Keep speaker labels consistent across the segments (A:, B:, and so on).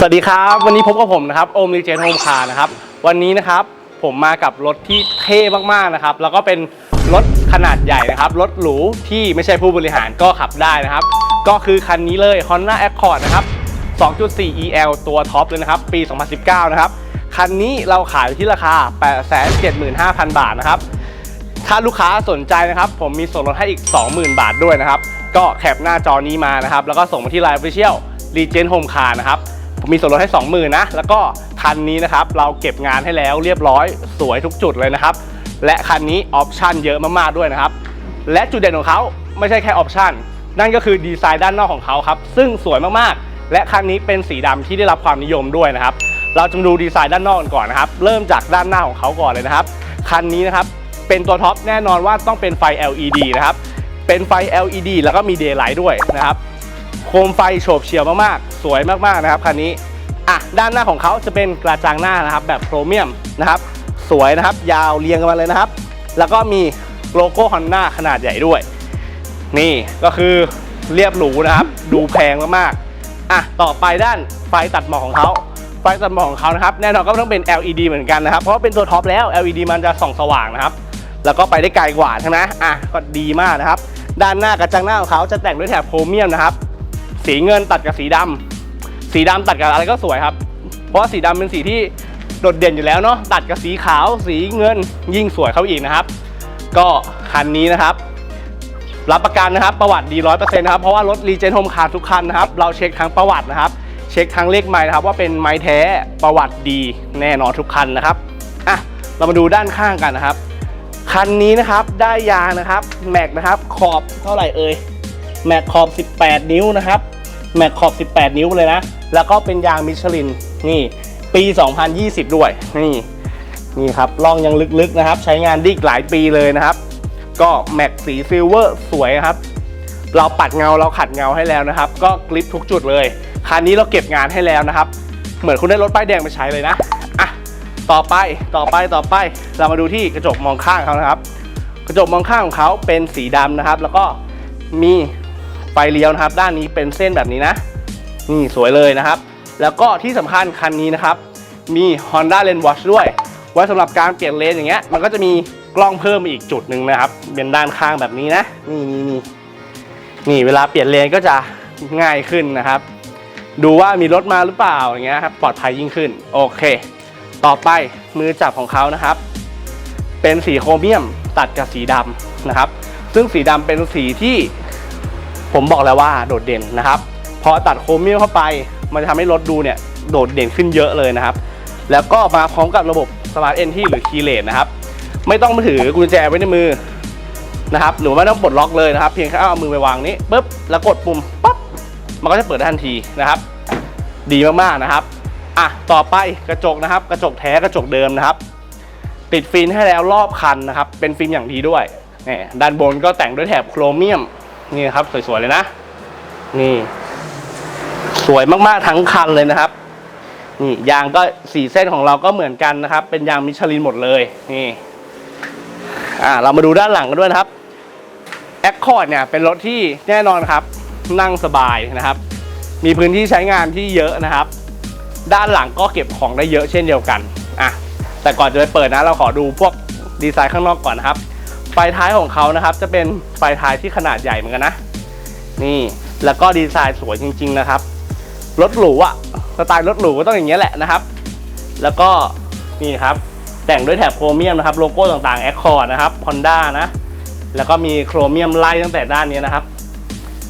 A: สวัสดีครับ วันนี้พบกับผมนะครับโอมรีเจนโฮมคาร์นะครับ วันนี้นะครับผมมากับรถที่เท่มากๆนะครับ แล้วก็เป็นรถขนาดใหญ่นะครับ รถหรูที่ไม่ใช่ผู้บริหารก็ขับได้นะครับ ก็คือคันนี้เลย Honda Accord นะครับ 2.4 EL ตัวท็อปเลยนะครับ ปี 2019 นะครับ คันนี้เราขายที่ราคา 875,000 บาทนะครับ ถ้าลูกค้าสนใจนะครับ ผมมีส่วนลดให้อีก 20,000 บาทด้วยนะครับ ก็แคปหน้าจอนี้มานะครับ แล้วก็ส่งมาที่ Line Official Legend Home Car นะครับ มีส่วนลดให้ 20,000นะ แล้วก็คันนี้นะครับเราเก็บงานให้แล้วเรียบร้อยสวยทุกจุดเลยนะครับ และคันนี้ออปชั่นเยอะมากๆด้วยนะครับ และจุดเด่นของเขาไม่ใช่แค่ออปชั่นนั่นก็คือดีไซน์ด้านนอกของเขาครับ ซึ่งสวยมากๆ และคันนี้เป็นสีดำที่ได้รับความนิยมด้วยนะครับ เราจะมาดูดีไซน์ด้านนอกกันก่อนนะครับ เริ่มจากด้านหน้าของเขาก่อนเลยนะครับ คันนี้นะครับเป็นตัวท็อปแน่นอนว่าต้องเป็นไฟ LED นะครับ เป็นไฟ LED แล้วก็มี Daylight ด้วยนะครับ โคมไฟโฉบเฉี่ยวมากๆ สวยมากๆนะครับคันนี้อะด้านหน้าของเขาจะเป็นกระจังหน้านะครับแบบโครเมียมนะครับสวยนะครับยาวเรียงกันมาเลยนะครับ แล้วก็มีโลโก้ฮอนด้าขนาดใหญ่ด้วย นี่ก็คือเรียบหรูนะครับ ดูแพงมากๆอะต่อไปด้านไฟตัดหมอกของเขาไฟตัดหมอกของเขานะครับแน่นอนก็ต้องเป็น LED เหมือนกันนะครับ เพราะว่าเป็นตัวท็อปแล้ว LED มันจะส่องสว่างนะครับ แล้วก็ไปได้ไกลกว่าใช่ไหมอะก็ดีมากนะครับ ด้านหน้ากระจังหน้าของเขาจะแต่งด้วยแถบโครเมียมนะครับ สีเงินตัดกับสีดำสีดำตัดกับอะไรก็สวยครับ เพราะว่าสีดำเป็นสีที่โดดเด่นอยู่แล้วเนาะตัดกับสีขาวสีเงินยิ่งสวยเข้าอีกนะครับ ก็คันนี้นะครับ รับประกันนะครับประวัติดีร้อยเปอร์เซ็นต์นะครับ เพราะว่ารถรีเจนโฮมคาร์ทุกคันนะครับ เราเช็คทั้งประวัตินะครับ เช็คทั้งเลขไม้นะครับ ว่าเป็นไม้แท้ประวัติดีแน่นอนทุกคันนะครับอะเรามาดูด้านข้างกันนะครับคันนี้นะครับได้ยางนะครับแม็กนะครับขอบเท่าไหร่เอ่ยแม็กขอบ 18 นิ้วนะครับ แม็กขอบ 18 นิ้วเลยนะ แล้วก็เป็นยางมิชลินนี่ ปี 2020 ด้วย นี่ นี่ครับล่องยังลึกๆนะครับ ใช้งานได้อีกหลายปีเลยนะครับ ก็แม็กสีซิลเวอร์สวยนะครับ เราปัดเงาเราขัดเงาให้แล้วนะครับ ก็กริปทุกจุดเลย คันนี้เราเก็บงานให้แล้วนะครับ เหมือนคุณได้รถป้ายแดงไปใช้เลยนะอะต่อไปต่อไปต่อไป เรามาดูที่กระจกมองข้างเขานะครับ กระจกมองข้างของเขาเป็นสีดำนะครับ แล้วก็มี ฟเลี้ยวนะครับ ด้านนี้เป็นเส้นแบบนี้นะ นี่สวยเลยนะครับ แล้วก็ที่สำคัญคันนี้นะครับ มี Honda Lane Watch ด้วย ไว้สำหรับการเปลี่ยนเลนอย่างเงี้ย มันก็จะมีกล้องเพิ่มมาอีกจุดหนึ่งนะครับ เป็นด้านข้างแบบนี้นะ นี่นี่นี่นี่เวลาเปลี่ยนเลนก็จะง่ายขึ้นนะครับ ดูว่ามีรถมาหรือเปล่าอย่างเงี้ยครับ ปลอดภัยยิ่งขึ้น โอเค ต่อไปมือจับของเขานะครับ เป็นสีโครเมียมตัดกับสีดำนะครับ ซึ่งสีดำเป็นสีที่ ผมบอกแล้วว่าโดดเด่นนะครับพอตัดโครเมียมเข้าไป มันจะทำให้รถดูเนี่ยโดดเด่นขึ้นเยอะเลยนะครับ แล้วก็มาพร้อมกับระบบ Smart Entry หรือ Keyless นะครับ ไม่ต้องมาถือกุญแจไว้ในมือนะครับ หรือว่าไม่ต้องปลดล็อกเลยนะครับ เพียงแค่เอามือไปวางนี้ปุ๊บแล้วกดปุ่มปั๊บมันก็จะเปิดทันทีนะครับ ดีมากๆนะครับอะต่อไปกระจกนะครับ กระจกแท้กระจกเดิมนะครับ ติดฟิล์มให้แล้วรอบคันนะครับ เป็นฟิล์มอย่างดีด้วยนี่ด้านบนก็แต่งด้วยแถบโครเมียม นี่ครับสวยๆเลยนะ นี่ สวยมากๆทั้งคันเลยนะครับ นี่ยางก็สีเส้นของเราก็เหมือนกันนะครับ เป็นยางมิชลินหมดเลย นี่ อ่า เรามาดูด้านหลังกันด้วยนะครับแอคคอร์ดเนี่ยเป็นรถที่แน่นอนครับ นั่งสบายนะครับ มีพื้นที่ใช้งานที่เยอะนะครับ ด้านหลังก็เก็บของได้เยอะเช่นเดียวกันอะแต่ก่อนจะไปเปิดนะเราขอดูพวกดีไซน์ข้างนอกก่อนนะครับ ไฟท้ายของเขานะครับ จะเป็นไฟท้ายที่ขนาดใหญ่เหมือนกันนะ นี่แล้วก็ดีไซน์สวยจริง ๆ นะครับรถหรูอะสไตล์รถหรูก็ต้องอย่างเงี้ยแหละนะครับ แล้วก็นี่ครับแต่งด้วยแถบโครเมียมนะครับโลโก้ต่างๆ Accord นะครับ Honda นะ แล้วก็มีโครเมียมไล่ตั้งแต่ด้านนี้นะครับ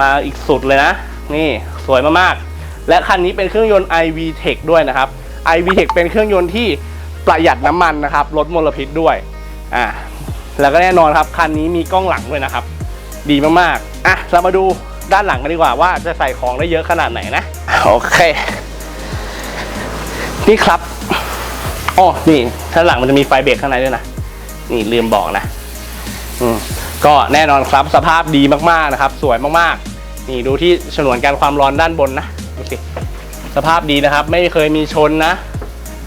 A: มาอีกสุดเลยนะ นี่สวยมากๆ และคันนี้เป็นเครื่องยนต์ iV Tech ด้วยนะครับ iV Tech เป็นเครื่องยนต์ที่ประหยัดน้ำมันนะครับลดมลพิษด้วยอ่า แล้วก็แน่นอนครับคันนี้มีกล้องหลังด้วยนะครับ ดีมากๆอะเรามาดูด้านหลังกันดีกว่าว่าจะใส่ของได้เยอะขนาดไหนนะโอเค นี่ครับอ๋อนี่ด้านหลังมันจะมีไฟเบรกข้างในด้วยนะนี่ลืมบอกนะ อืมก็แน่นอนครับสภาพดีมากๆนะครับ สวยมากๆ นี่ดูที่ฉนวนกันความร้อนด้านบนนะดูสิสภาพดีนะครับ ไม่เคยมีชนนะ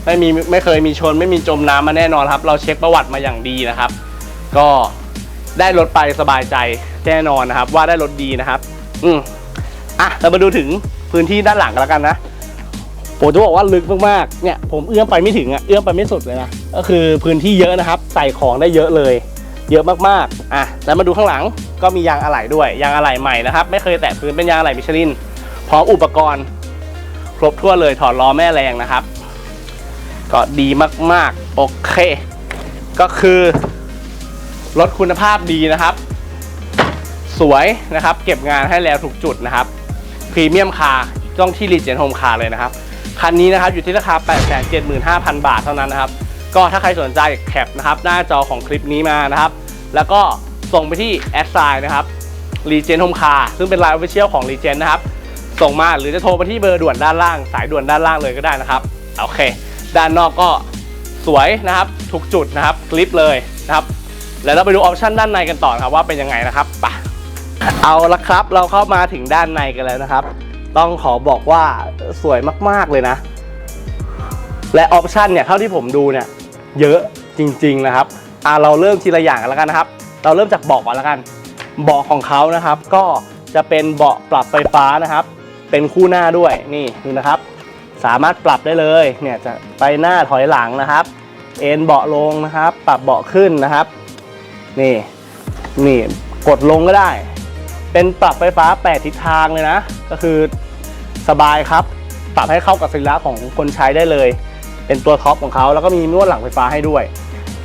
A: ไม่มีไม่เคยมีชน ไม่มีจมน้ำมาแน่นอนครับ เราเช็คประวัติมาอย่างดีนะครับ ก็ได้รถไปสบายใจแน่นอนนะครับ ว่าได้รถดีนะครับ อืมอะเรามาดูถึงพื้นที่ด้านหลังกันแล้วกันนะผมจะบอกว่าลึกมากๆ เนี่ยผมเอื้อมไปไม่ถึงอะเอื้อมไปไม่สุดเลยนะ ก็คือพื้นที่เยอะนะครับ ใส่ของได้เยอะเลย เยอะมากๆ อะ แล้วมาดูข้างหลังก็มียางอะไหล่ด้วย ยางอะไหล่ใหม่นะครับ ไม่เคยแตะพื้นเป็นยางอะไหล่มิชลิน พร้อมอุปกรณ์ ครบทั่วนเลยถอดล้อแม่แรงนะครับ ก็ดีมากๆ โอเค ก็คือ รถคุณภาพดีนะครับ สวยนะครับ เก็บงานให้แล้วทุกจุดนะครับพรีเมียมคาร์ต้องที่รีเจนโฮมคาร์เลยนะครับ คันนี้นะครับอยู่ที่ราคา 875,000 บาทเท่านั้นนะครับ ก็ถ้าใครสนใจแคปนะครับหน้าจอของคลิปนี้มานะครับ แล้วก็ส่งไปที่แอดไซน์นะครับรีเจนโฮมคาร์ซึ่งเป็นไลน์ออฟฟิเชียลของรีเจนนะครับ ส่งมาหรือจะโทรไปที่เบอร์ด่วนด้านล่าง สายด่วนด้านล่างเลยก็ได้นะครับ โอเค ด้านนอกก็สวยนะครับ ทุกจุดนะครับคลิปเลยนะครับ แล้วเราไปดูออปชันด้านในกันต่อนะครับว่าเป็นยังไงนะครับไปเอาละครับเราเข้ามาถึงด้านในกันแล้วนะครับ ต้องขอบอกว่าสวยมากๆเลยนะ และออปชันเนี่ยเท่าที่ผมดูเนี่ยเยอะจริง ๆนะครับอ่าเราเริ่มทีละอย่างกันแล้วกันนะครับ เราเริ่มจากเบาะก่อนแล้วกันเบาะของเขานะครับ ก็จะเป็นเบาะปรับไฟฟ้านะครับ เป็นคู่หน้าด้วยนี่ดูนะครับ สามารถปรับได้เลยเนี่ยจะไปหน้าถอยหลังนะครับ เอ็นเบาะลงนะครับ ปรับเบาะขึ้นนะครับ นี่ นี่กดลงก็ได้ เป็นปรับไฟฟ้า 8 ทิศทางเลยนะ ก็คือสบายครับ ปรับให้เข้ากับสรีระของคนใช้ได้เลย เป็นตัวท็อปของเขาแล้วก็มีนวดหลังไฟฟ้าให้ด้วย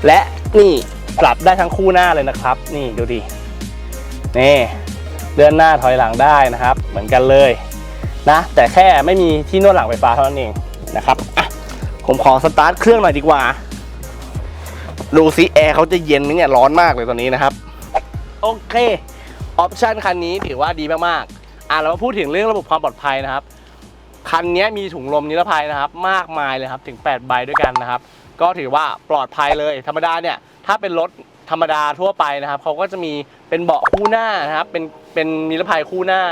A: และนี่ปรับได้ทั้งคู่หน้าเลยนะครับ นี่ดูดิ นี่เลื่อนหน้าถอยหลังได้นะครับ เหมือนกันเลยนะ แต่แค่ไม่มีที่นวดหลังไฟฟ้าเท่านั้นเองนะครับ ผมขอสตาร์ทเครื่องหน่อยดีกว่า ดูซิแอร์เขาจะเย็นไหมเนี่ยร้อนมากเลยตอนนี้นะครับ โอเค ออปชันคันนี้ถือว่าดีมากๆ อะเรามาพูดถึงเรื่องระบบความปลอดภัยนะครับ คันนี้มีถุงลมนิรภัยนะครับ มากมายเลยครับถึง 8 ใบด้วยกันนะครับ ก็ถือว่าปลอดภัยเลย ธรรมดาเนี่ย ถ้าเป็นรถธรรมดาทั่วไปนะครับเขาก็จะมีเป็นเบาะคู่หน้านะครับ เป็นเป็นนิรภัยคู่หน้า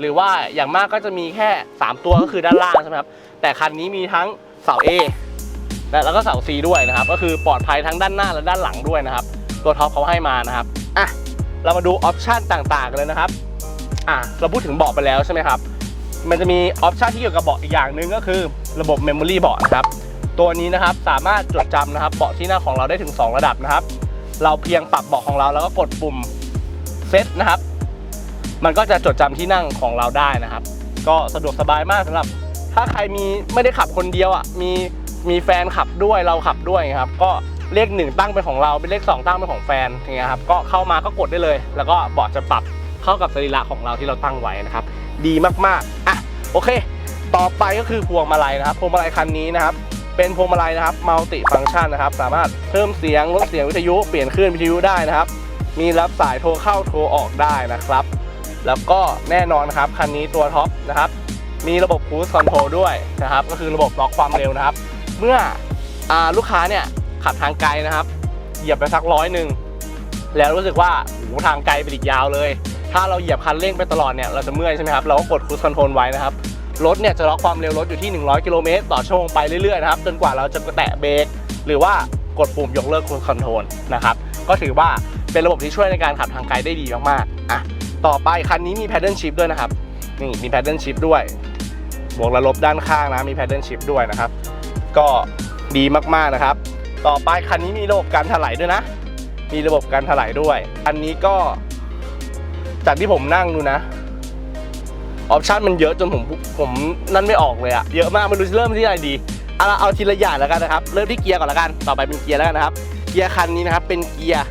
A: หรือว่าอย่างมากก็จะมีแค่ 3 ตัวก็คือด้านล่างใช่ไหมครับแต่คันนี้มีทั้งเสา A และแล้วก็เสา C ด้วยนะครับ ก็คือปลอดภัยทั้งด้านหน้าและด้านหลังด้วยนะครับ ตัวท็อปเขาให้มานะครับอะเรามาดูออปชันต่างๆกันเลยนะครับอะเราพูดถึงเบาะไปแล้วใช่ไหมครับมันจะมีออปชันที่เกี่ยวกับเบาะอีกอย่างหนึ่งก็คือระบบ Memory เบาะนะครับตัวนี้นะครับสามารถจดจำนะครับเบาะที่นั่งของเราได้ถึง 2 ระดับนะครับ เราเพียงปรับเบาะของเราแล้วก็กดปุ่มเซตนะครับ มันก็จะจดจำที่นั่งของเราได้นะครับ ก็สะดวกสบายมากสำหรับ ถ้าใครมีไม่ได้ขับคนเดียวอะมี มีแฟนขับด้วยเราขับด้วยครับก็เลขหนึ่งตั้งเป็นของเราเป็นเลขสองตั้งเป็นของแฟนอย่างเงี้ยครับก็เข้ามาก็กดได้เลย แล้วก็เบาะจะปรับเข้ากับสรีระของเราที่เราตั้งไว้นะครับ ดีมากๆอะโอเค ต่อไปก็คือพวงมาลัยนะครับพวงมาลัยคันนี้นะครับเป็นพวงมาลัยนะครับมัลติฟัง c t ชันนะครับ สามารถเพิ่มเสียงลดเสียงวิทยุเปลี่ยนคลื่นวิทยุได้นะครับ มีรับสายโทรเข้าโทรออกได้นะครับ แล้วก็แน่นอนนะครับคันนี้ตัวท็อปนะครับมีระบบ Cruise Control ด้วยนะครับ ก็คือระบบล็อกความเร็วนะครับ เมื่ออลูกค้าเนี่ยขับทางไกลนะครับ เหยียบไปสักร้อยหนึ่งแล้วรู้สึกว่าโหทางไกลไปอีกยาวเลย ถ้าเราเหยียบคันเร่งไปตลอดเนี่ยเราจะเมื่อยใช่ไหมครับเราก็กด Cruise Control ไว้นะครับรถเนี่ยจะล็อกความเร็วรถอยู่ที่ 100 กิโลเมตรต่อชั่วโมงไปเรื่อยๆนะครับจนกว่าเราจะแตะเบรกหรือว่ากดปุ่มยกเลิก Cruise Control นะครับก็ถือว่าเป็นระบบที่ช่วยในการขับทางไกลได้ดีมากๆอะต่อไปคันนี้มี Paddle Shift ด้วยนะครับนี่มี Paddle Shift ด้วยบวกและลบด้านข้างนะมี Paddle Shift ด้วยนะครับ ก็ดีมากๆนะครับ ต่อไปคันนี้มีระบบการถลายด้วยนะ มีระบบการถลายด้วย อันนี้ก็จากที่ผมนั่งดูนะออปชันมันเยอะจนผมผมนั่นไม่ออกเลยอะเยอะมากไม่รู้จะเริ่มที่อะไรดีเอาเอาทีละอย่างแล้วกันนะครับ เริ่มที่เกียร์ก่อนแล้วกัน ต่อไปเป็นเกียร์แล้วกันนะครับ เกียร์คันนี้นะครับเป็นเกียร์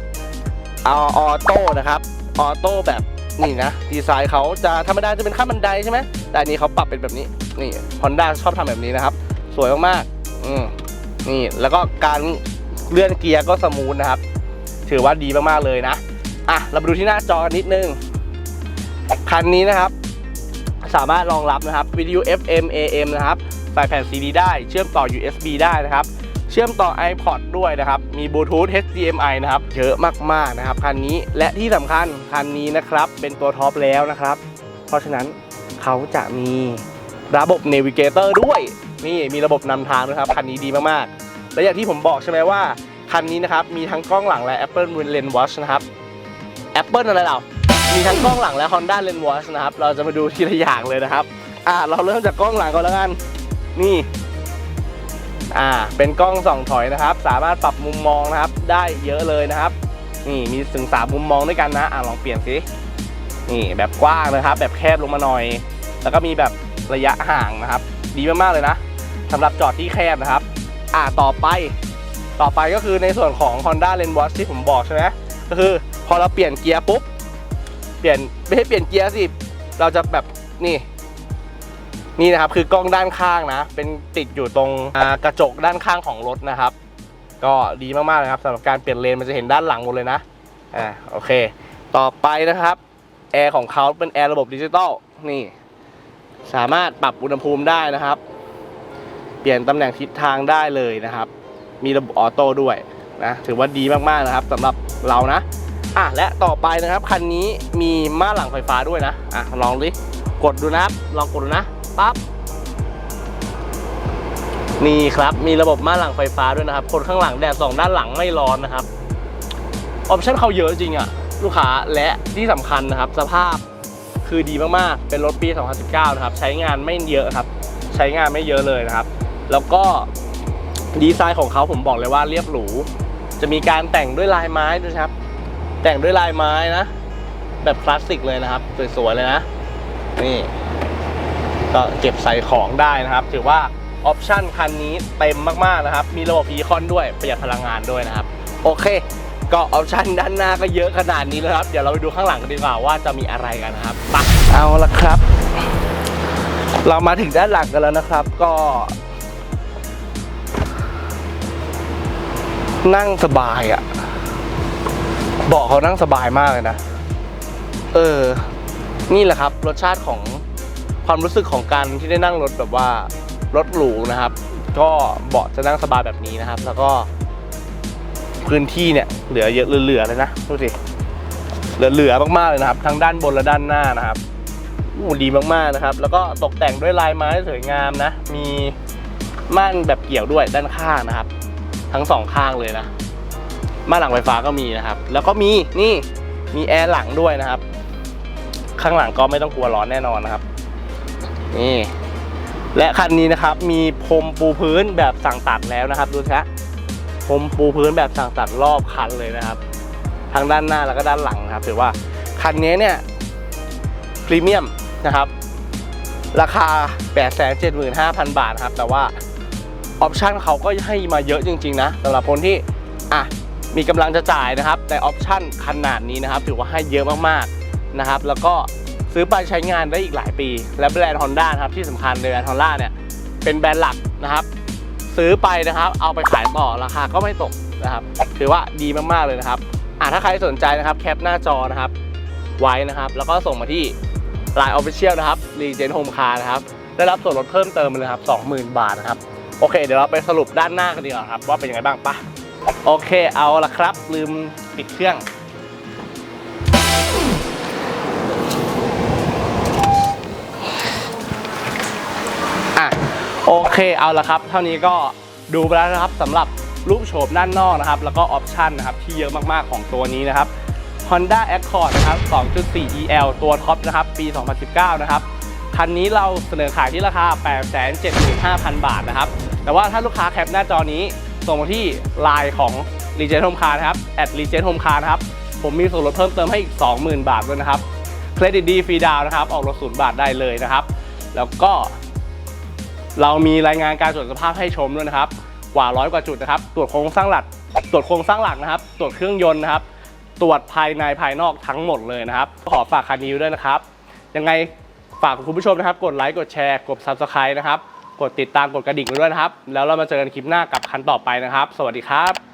A: ออโต้นะครับออโต้แบบนี่นะดีไซน์เขาจะธรรมดาจะเป็นขั้นบันไดใช่ไหมแต่อันนี้เขาปรับเป็นแบบนี้นี่ Honda ชอบทำแบบนี้นะครับ สวยมากๆ อืมนี่แล้วก็การเลื่อนเกียร์ก็สมูทนะครับ ถือว่าดีมากๆเลยนะอะเรามาดูที่หน้าจอกันนิดนึงคันนี้นะครับ สามารถรองรับนะครับวิทยุ FM AM นะครับใส่แผ่น CD ได้ เชื่อมต่อ USB ได้นะครับ เชื่อมต่อ iPod ด้วยนะครับ มีบลูทูธ HDMI นะครับ เยอะมากๆนะครับคันนี้และที่สำคัญคันนี้นะครับ เป็นตัวท็อปแล้วนะครับ เพราะฉะนั้นเขาจะมีระบบ Navigator ด้วย นี่มีระบบนำทางนะครับคันนี้ดีมากๆ และอย่างที่ผมบอกใช่ไหมว่า คันนี้นะครับมีทั้งกล้องหลังและ Apple Lens Watch นะครับ Apple อะไรเรามีทั้งกล้องหลังและ Honda Lens Watch นะครับ เราจะมาดูทีละอย่างเลยนะครับ อ่าเราเริ่มจากกล้องหลังก่อนแล้วกัน นี่ อ่า เป็นกล้องส่องถอยนะครับ สามารถปรับมุมมองนะครับ ได้เยอะเลยนะครับ นี่มีถึงสามมุมมองด้วยกันนะ อ่าลองเปลี่ยนสิ นี่แบบกว้างนะครับ แบบแคบลงมาหน่อย แล้วก็มีแบบระยะห่างนะครับ ดีมากๆเลยนะ สำหรับจอดที่แคบนะครับ อ่าต่อไปต่อไปก็คือในส่วนของ Honda l a n w a t c h ที่ผมบอกใช่ไหมก็คือพอเราเปลี่ยนเกียร์ปุ๊บ เปลี่ยนไม่ให้เปลี่ยนเกียร์สิ เราจะแบบนี่ นี่นะครับคือกล้องด้านข้างนะ เป็นติดอยู่ตรงกระจกด้านข้างของรถนะครับ ก็ดีมากๆเลยครับสำหรับการเปลี่ยนเลนมันจะเห็นด้านหลังหมดเลยนะอ่าโอเค ต่อไปนะครับแอร์ของเขาเป็นแอร์ระบบดิจิตอลนี่ สามารถปรับอุณหภูมิได้นะครับ ลี่ยนตำแหน่งทิศทางได้เลยนะครับ มีระบบออโต้ด้วยนะถือว่าดีมากๆนะครับสำหรับเรานะอะและต่อไปนะครับคันนี้มีม่านหลังไฟฟ้าด้วยนะอะลองดิกดดูนะครับลองกดดูนะปั๊บนี่ครับมีระบบม่านหลังไฟฟ้าด้วยนะครับคนข้างหลังแดดสองด้านหลังไม่ร้อนนะครับออปชั่นเขาเยอะจริงอะลูกค้าและที่สำคัญนะครับ สภาพคือดีมากๆ เป็นรถปี 2019 นะครับ ใช้งานไม่เยอะครับ ใช้งานไม่เยอะเลยนะครับ แล้วก็ดีไซน์ของเขาผมบอกเลยว่าเรียบหรู จะมีการแต่งด้วยลายไม้ด้วยครับ แต่งด้วยลายไม้นะ แบบคลาสสิกเลยนะครับ สวยๆเลยนะ นี่ ก็เก็บใส่ของได้นะครับ ถือว่าออปชั่นคันนี้เต็มมากๆนะครับ มีระบบ e ีคอนด้วย ประหยัดพลังงานด้วยนะครับ โอเค ก็ออปชั่นด้านหน้าก็เยอะขนาดนี้แล้วครับ เดี๋ยวเราไปดูข้างหลังกันดีกว่าว่าจะมีอะไรกันนะครับปเอาละครับ เรามาถึงด้านหลังกันแล้วนะครับ ก็ นั่งสบายอะ่ะเบาะเขานั่งสบายมากเลยนะ เออ นี่แหละครับ รสชาติของความรู้สึกของการที่ได้นั่งรถแบบว่ารถหรูนะครับ ก็เบาะจะนั่งสบายแบบนี้นะครับ แล้วก็พื้นที่เนี่ยเหลือเยอะเหลือๆเลยนะดูสิเหลือๆมากๆเลยนะครับ ทั้งด้านบนและด้านหน้านะครับอู้ดีมากๆนะครับ แล้วก็ตกแต่งด้วยลายไม้สวยงามนะ มีม่านแบบเกี่ยวด้วยด้านข้างนะครับ ทั้งสองข้างเลยนะม่านหลังไฟฟ้าก็มีนะครับ แล้วก็มีนี่มีแอร์หลังด้วยนะครับ ข้างหลังก็ไม่ต้องกลัวร้อนแน่นอนนะครับ นี่ และคันนี้นะครับ มีพรมปูพื้นแบบสั่งตัดแล้วนะครับ ดูสิฮะพรมปูพื้นแบบสั่งตัดรอบคันเลยนะครับ ทั้งด้านหน้าแล้วก็ด้านหลังนะครับถือว่าคันนี้เนี่ยพรีเมียมนะครับ ราคา 875,000 บาทนะครับ แต่ว่า ออปชันเขาก็ให้มาเยอะจริง ๆ นะสำหรับคนที่อะมีกำลังจะจ่ายนะครับในออปชันขนาดนี้นะครับ ถือว่าให้เยอะมากๆนะครับ แล้วก็ซื้อไปใช้งานได้อีกหลายปี และแบรนด์ Honda นะครับที่สำคัญในแบรนด์ Honda เนี่ยเป็นแบรนด์หลักนะครับ ซื้อไปนะครับ เอาไปขายต่อราคาก็ไม่ตกนะครับ ถือว่าดีมากๆเลยนะครับอะถ้าใครสนใจนะครับแคปหน้าจอนะครับไว้นะครับ แล้วก็ส่งมาที่ Line Official นะครับ Legend Home Car นะครับ ได้รับส่วนลดเพิ่มเติมเลยครับ 20,000 บาทนะครับ โอเค เดี๋ยวเราไปสรุปด้านหน้ากันดีกว่าครับ ว่าเป็นยังไงบ้างปะโอเคเอาละครับ ลืมปิดเครื่อง อะ โอเคเอาละครับ เท่านี้ก็ดูไปแล้วนะครับสำหรับรูปโฉมด้านนอกนะครับ แล้วก็ออปชันนะครับ ที่เยอะมากๆของตัวนี้นะครับ Honda Accord นะครับ 2.4 EL ตัวท็อปนะครับ ปี 2019 นะครับ คันนี้เราเสนอขายที่ราคา 875,000 บาทนะครับ แต่ว่าถ้าลูกค้าแคปหน้าจอนี้ ส่งมาที่ Line ของ Legend Home Car นะครับ at Legend Home Car นะครับ ผมมีส่วนลดเพิ่มเติมให้อีก 20,000 บาทด้วยนะครับ เครดิตดีฟรีดาวนะครับ ออกรถศูนย์บาทได้เลยนะครับ แล้วก็ เรามีรายงานการตรวจสภาพให้ชมด้วยนะครับ กว่าร้อยกว่าจุดนะครับ ตรวจโครงสร้างหลัก ตรวจโครงสร้างหลักนะครับ ตรวจเครื่องยนต์นะครับ ตรวจภายในภายนอกทั้งหมดเลยนะครับ ขอฝากคันนี้ด้วยนะครับ ยังไง ฝากคุณผู้ชมนะครับ กดไลค์กดแชร์กด subscribe นะครับ กดติดตามกดกระดิ่งด้วยนะครับ แล้วเรามาเจอกันคลิปหน้ากับคันต่อไปนะครับ สวัสดีครับ